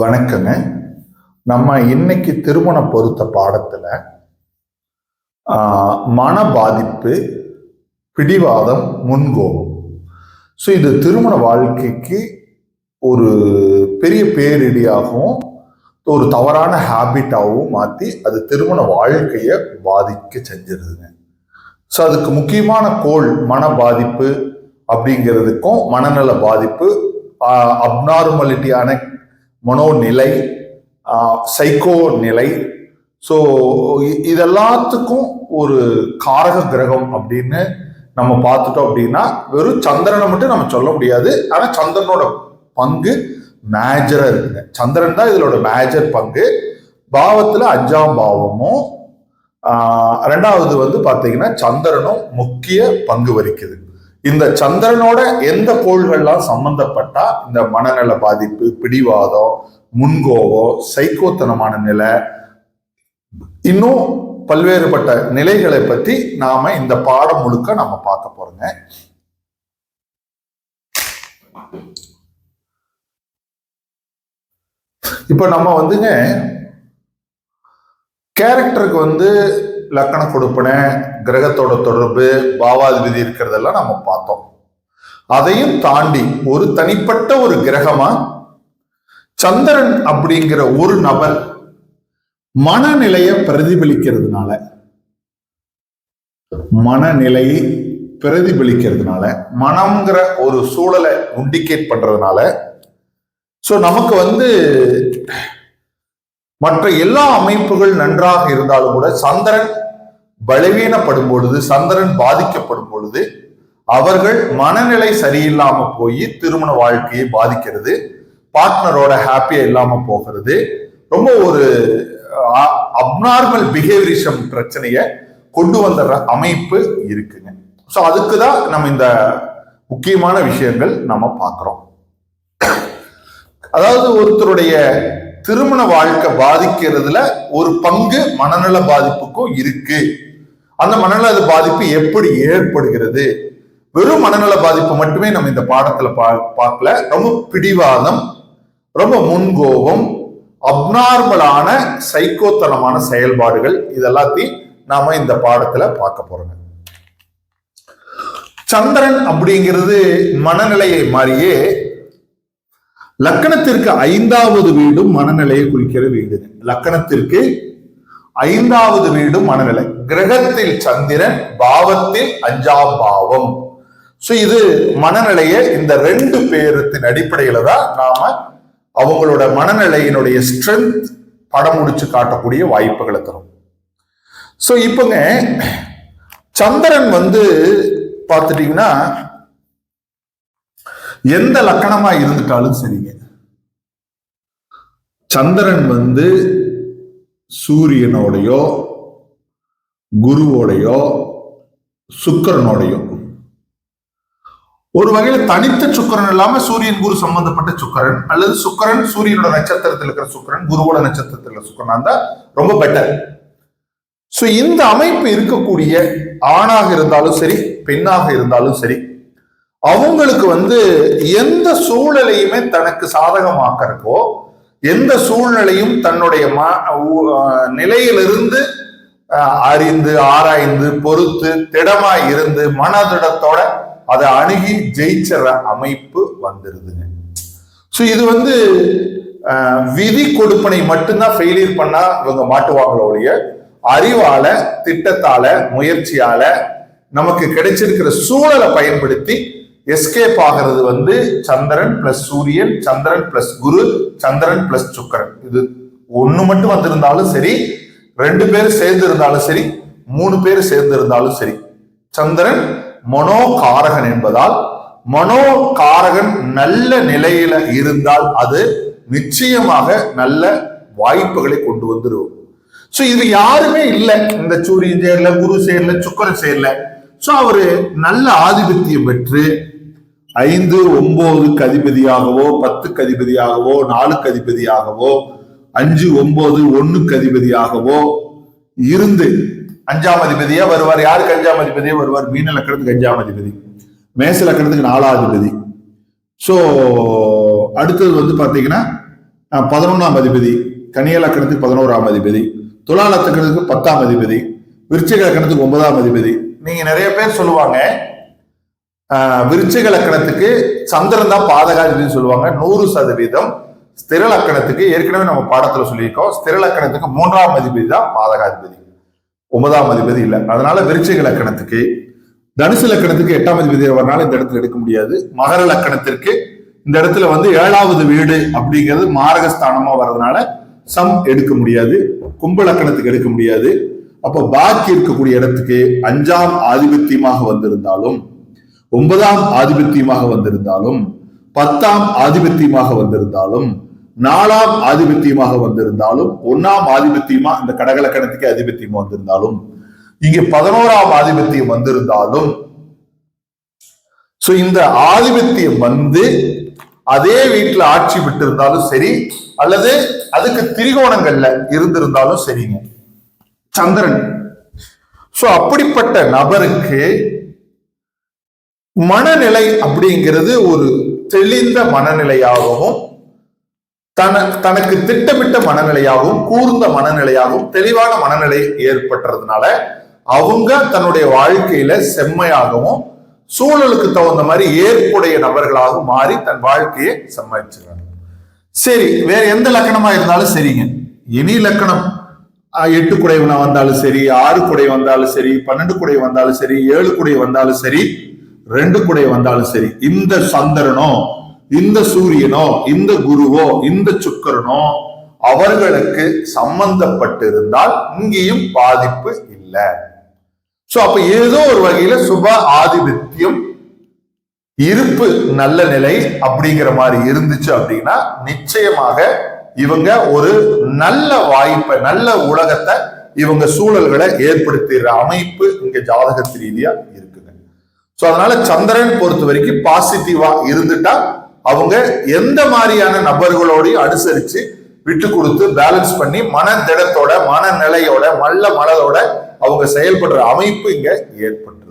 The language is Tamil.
வணக்கங்க. நம்ம இன்னைக்கு திருமண பொருத்த பாடத்தில் மன பாதிப்பு பிடிவாதம் முன்கோபம். ஸோ இது திருமண வாழ்க்கைக்கு ஒரு பெரிய பேரிடியாகவும் ஒரு தவறான ஹேபிட்டாகவும் மாற்றி அது திருமண வாழ்க்கையை பாதிக்க செஞ்சிருதுங்க. ஸோ அதுக்கு முக்கியமான கோள் மன பாதிப்பு அப்படிங்கிறதுக்கும் மனநல பாதிப்பு அப்நார்மலிட்டியான மனோநிலை சைக்கோ நிலை ஸோ இதெல்லாத்துக்கும் ஒரு காரக கிரகம் அப்படின்னு நம்ம பார்த்துட்டோம் அப்படின்னா வெறும் சந்திரனை மட்டும் நம்ம சொல்ல முடியாது. ஆனால் சந்திரனோட பங்கு மேஜராக இருக்குங்க. சந்திரன் தான் இதோட மேஜர் பங்கு. பாவத்தில் அஞ்சாம் பாவமும் ரெண்டாவது வந்து பார்த்தீங்கன்னா சந்திரனும் முக்கிய பங்கு வகிக்குது இந்த சந்திரனோட எந்த கோள்கள்லாம் சம்பந்தப்பட்டா இந்த மனநல பாதிப்பு பிடிவாதம் முன்கோவம் சைக்கோத்தனமான நிலை இன்னும் பல்வேறுபட்ட நிலைகளை பத்தி நாம இந்த பாடம் முழுக்க நம்ம பார்க்க போறோங்க. இப்ப நம்ம வந்துங்க கேரக்டருக்கு வந்து லக்கண கொடுப்பனை கிரகத்தோட தொடர்பு பாவாதிபதி இருக்கிறதெல்லாம் நம்ம பார்த்தோம். அதையும் தாண்டி ஒரு தனிப்பட்ட ஒரு கிரகமா சந்திரன் அப்படிங்கிற ஒரு நபர் மனநிலையை பிரதிபலிக்கிறதுனால மனநிலையை பிரதிபலிக்கிறதுனால மனம்ங்கிற ஒரு சூழலை இண்டிகேட் பண்றதுனால ஸோ நமக்கு வந்து மற்ற எல்லா அமைப்புகள் நன்றாக இருந்தாலும் கூட சந்திரன் பலவீனப்படும் பொழுது சந்திரன் பாதிக்கப்படும் பொழுது அவர்கள் மனநிலை சரியில்லாம போய் திருமண வாழ்க்கையை பாதிக்கிறது பார்ட்னரோட ஹாப்பியா இல்லாம போகிறது. ரொம்ப ஒரு அப்நார்மல் பிஹேவியரிசம் பிரச்சனையை கொண்டு வந்த அமைப்பு இருக்குங்க. ஸோ அதுக்கு தான் நம்ம இந்த முக்கியமான விஷயங்கள் நம்ம பார்க்குறோம். அதாவது ஒருத்தருடைய திருமண வாழ்க்கை பாதிக்கிறதுல ஒரு பங்கு மனநல பாதிப்புக்கும் இருக்கு. அந்த மனநல பாதிப்பு எப்படி ஏற்படுகிறது? வெறும் மனநல பாதிப்பு மட்டுமே நம்ம இந்த பாடத்துல பா பார்க்கல. ரொம்ப பிடிவாதம் ரொம்ப முன்கோபம் அப்நார்மலான சைக்கோத்தனமான செயல்பாடுகள் இதெல்லாத்தையும் நாம இந்த பாடத்துல பார்க்க போறோங்க. சந்திரன் அப்படிங்கிறது மனநிலையை மாறியே லக்கணத்திற்கு ஐந்தாவது வீடும் மனநிலையை குறிக்கிற வீடு லக்கணத்திற்கு ஐந்தாவது வீடும் மனநிலை. கிரகத்தில் சந்திரன் பாவத்தில் அஞ்சாம் பாவம். சோ இது மனநிலையை இந்த ரெண்டு பேரத்தின் அடிப்படையில தான் நாம அவங்களோட மனநிலையினுடைய ஸ்ட்ரென்த் படம் முடிச்சு காட்டக்கூடிய வாய்ப்புகளை தரும். சோ இப்போங்க சந்திரன் வந்து பார்த்துட்டீங்கன்னா எந்த லக்கணமா இருந்துட்டாலும் சரிங்க. சந்திரன் வந்து சூரியனோடையோ குருவோடையோ சுக்கிரனோடையோ. ஒரு வகையில தனித்த சுக்கிரன் இல்லாம சூரியன் குரு சம்பந்தப்பட்ட சுக்கிரன் அல்லது சுக்கரன் சூரியனோட நட்சத்திரத்தில் இருக்கிற சுக்கிரன் குருவோட நட்சத்திரத்தில் இருக்கிற சுக்கிரனா இருந்தா ரொம்ப பெட்டர் ஸோ இந்த அமைப்பு இருக்கக்கூடிய ஆணாக இருந்தாலும் சரி பெண்ணாக இருந்தாலும் சரி அவங்களுக்கு வந்து எந்த சூழலையுமே தனக்கு சாதகமாக்கறக்கோ எந்த சூழ்நிலையும் தன்னுடைய ம- நிலையிலிருந்து அறிந்து ஆராய்ந்து பொறுத்து திடமா இருந்து மனதிடத்தோட அதை அணுகி ஜெயிச்சிற அமைப்பு வந்துருதுங்க. ஸோ இது வந்து விதி கொடுப்பனை மட்டும்தான் ஃபெயிலியர் பண்ணா இவங்க மாட்டுவாங்களோடைய அறிவால திட்டத்தால முயற்சியால நமக்கு கிடைச்சிருக்கிற சூழலை பயன்படுத்தி எஸ்கேப் ஆகிறது வந்து சந்திரன் பிளஸ் சூரியன் சந்திரன் பிளஸ் குரு சந்திரன் பிளஸ் சுக்கிரன். இது ஒண்ணு மட்டும் வந்திருந்தாலும் சரி ரெண்டு பேர் சேர்ந்து இருந்தாலும் சரி மூணு பேர் சேர்ந்து இருந்தாலும் சரி சந்திரன் மனோகாரகன் என்பதால் மனோகாரகன் நல்ல நிலையில இருந்தால் அது நிச்சயமாக நல்ல வாய்ப்புகளை கொண்டு வந்துடும் சோ இது யாருமே இல்லை. இந்த சூரியன் சேர்ல குரு சேர்ல சுக்கரன் சேர்ல. சோ அவரு நல்ல ஆதிபத்தியம் பெற்று ஐந்து ஒன்பதுக்கு அதிபதியாகவோ பத்துக்கு அதிபதியாகவோ நாலுக்கு அதிபதியாகவோ அஞ்சு ஒன்பது ஒன்னுக்கு அதிபதியாகவோ இருந்து அஞ்சாம் அதிபதியா வருவார். யாருக்கு அஞ்சாம் அதிபதியா வருவார்? மீன லக்கணத்துக்கு அஞ்சாம் அதிபதி. மேச லக்கணத்துக்கு நாலாதிபதி ஸோ அடுத்தது வந்து பார்த்தீங்கன்னா பதினொன்றாம் அதிபதி. கனிய லக்கணத்துக்கு பதினோராம் அதிபதி. துலா லக்கணத்துக்கு பத்தாம் அதிபதி. விருச்சிக லக்கணத்துக்கு ஒன்பதாம் அதிபதி. நீங்க நிறைய பேர் சொல்லுவாங்க விருச்சிக லக்கணத்துக்கு சந்திரன் தான் பாதகாதிபதினு சொல்லுவாங்க. நூறு சதவீதம் ஸ்திரலக்கணத்துக்கு ஏற்கனவே நம்ம பாடத்துல சொல்லியிருக்கோம். ஸ்திரலக்கணத்துக்கு மூன்றாம் அதிபதி தான் பாதகாதிபதி. ஒன்பதாம் அதிபதி இல்லை. அதனால விருச்சிக லக்கணத்துக்கு தனுசு லக்கணத்துக்கு எட்டாம் அதிபதி வரனால இந்த இடத்துல எடுக்க முடியாது. மகர லக்கணத்திற்கு இந்த இடத்துல வந்து ஏழாவது வீடு அப்படிங்கிறது மாரகஸ்தானமா வர்றதுனால சம் எடுக்க முடியாது. கும்ப லக்கணத்துக்கு எடுக்க முடியாது. அப்ப பாக்கி இருக்கக்கூடிய இடத்துக்கு அஞ்சாம் ஆதிபத்தியமாக வந்திருந்தாலும் ஒன்பதாம் ஆதிபத்தியமாக வந்திருந்தாலும் பத்தாம் ஆதிபத்தியமாக வந்திருந்தாலும் நாலாம் ஆதிபத்தியமாக வந்திருந்தாலும் ஒன்னாம் ஆதிபத்தியமா இந்த கடகலக்கணத்துக்கு ஆதிபத்தியமா வந்திருந்தாலும் இங்க பதினோராம் ஆதிபத்தியம் வந்திருந்தாலும் சோ இந்த ஆதிபத்தியம் வந்து அதே வீட்டுல ஆட்சி விட்டு இருந்தாலும் சரி அல்லது அதுக்கு திரிகோணங்கள்ல இருந்திருந்தாலும் சரிங்க. சந்திரன். சோ அப்படிப்பட்ட நபருக்கு மனநிலை அப்படிங்கிறது ஒரு தெளிந்த மனநிலையாகவும் தன தனக்கு திட்டமிட்ட மனநிலையாகவும் கூர்ந்த மனநிலையாகவும் தெளிவான மனநிலை ஏற்பட்டுறதுனால அவங்க தன்னுடைய வாழ்க்கையில செம்மையாகவும் சூழலுக்கு தகுந்த மாதிரி ஏற்புடைய நபர்களாகவும் மாறி தன் வாழ்க்கையை சம்பாதிச்சுறாங்க சரி வேற எந்த லக்கணமா இருந்தாலும் சரிங்க. இனி லக்கணம் எட்டு குடை வந்தாலும் சரி ஆறு குடை வந்தாலும் சரி பன்னெண்டு குடை வந்தாலும் சரி ஏழு குடை வந்தாலும் சரி ரெண்டு கூட வந்தாலும் சரி இந்த சந்திரனோ இந்த சூரியனோ இந்த குருவோ இந்த சுக்கரனோ அவர்களுக்கு சம்பந்தப்பட்டிருந்தால் இங்கேயும் பாதிப்பு இல்லை. சோ அப்ப ஏதோ ஒரு வகையில சுப ஆதிபத்தியம் இருப்பு நல்ல நிலை அப்படிங்கிற மாதிரி இருந்துச்சு அப்படின்னா நிச்சயமாக இவங்க ஒரு நல்ல வாய்ப்பை நல்ல உலகத்தை இவங்க சூழல்களை ஏற்படுத்துகிற அமைப்பு இங்க ஜாதகத்து ரீதியா இருக்கு ஸோ அதனால சந்திரன் பொறுத்த வரைக்கும் பாசிட்டிவா இருந்துட்டா அவங்க எந்த மாதிரியான நபர்களோடையும் அனுசரிச்சு விட்டு கொடுத்து பேலன்ஸ் பண்ணி மன திடத்தோட மனநிலையோட நல்ல மனதோட அவங்க செயல்படுற அமைப்பு இங்க ஏற்படும்.